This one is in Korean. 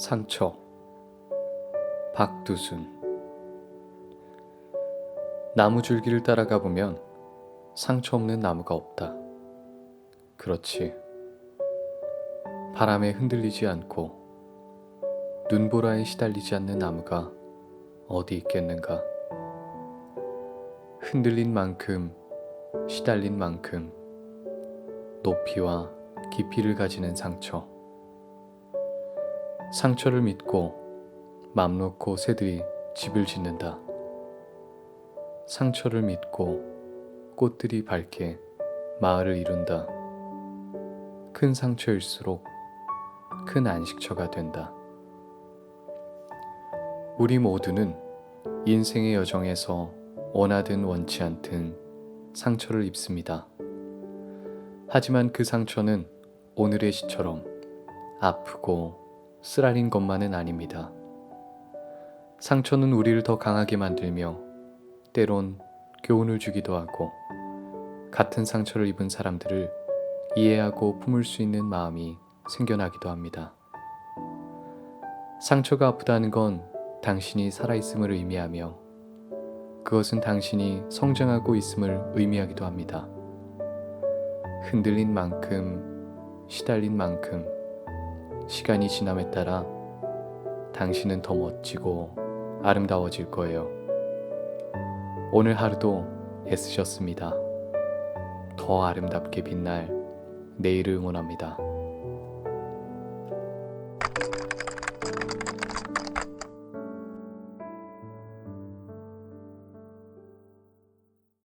상처 박두순 나무 줄기를 따라가 보면 상처 없는 나무가 없다. 그렇지. 바람에 흔들리지 않고 눈보라에 시달리지 않는 나무가 어디 있겠는가? 흔들린 만큼 시달린 만큼 높이와 깊이를 가지는 상처. 상처를 믿고 맘 놓고 새들이 집을 짓는다. 상처를 믿고 꽃들이 밝게 마을을 이룬다. 큰 상처일수록 큰 안식처가 된다. 우리 모두는 인생의 여정에서 원하든 원치 않든 상처를 입습니다. 하지만 그 상처는 오늘의 시처럼 아프고 쓰라린 것만은 아닙니다. 상처는 우리를 더 강하게 만들며 때론 교훈을 주기도 하고 같은 상처를 입은 사람들을 이해하고 품을 수 있는 마음이 생겨나기도 합니다. 상처가 아프다는 건 당신이 살아있음을 의미하며 그것은 당신이 성장하고 있음을 의미하기도 합니다. 흔들린 만큼, 시달린 만큼, 시간이 지남에 따라 당신은 더 멋지고 아름다워질 거예요. 오늘 하루도 애쓰셨습니다. 더 아름답게 빛날 내일을 응원합니다.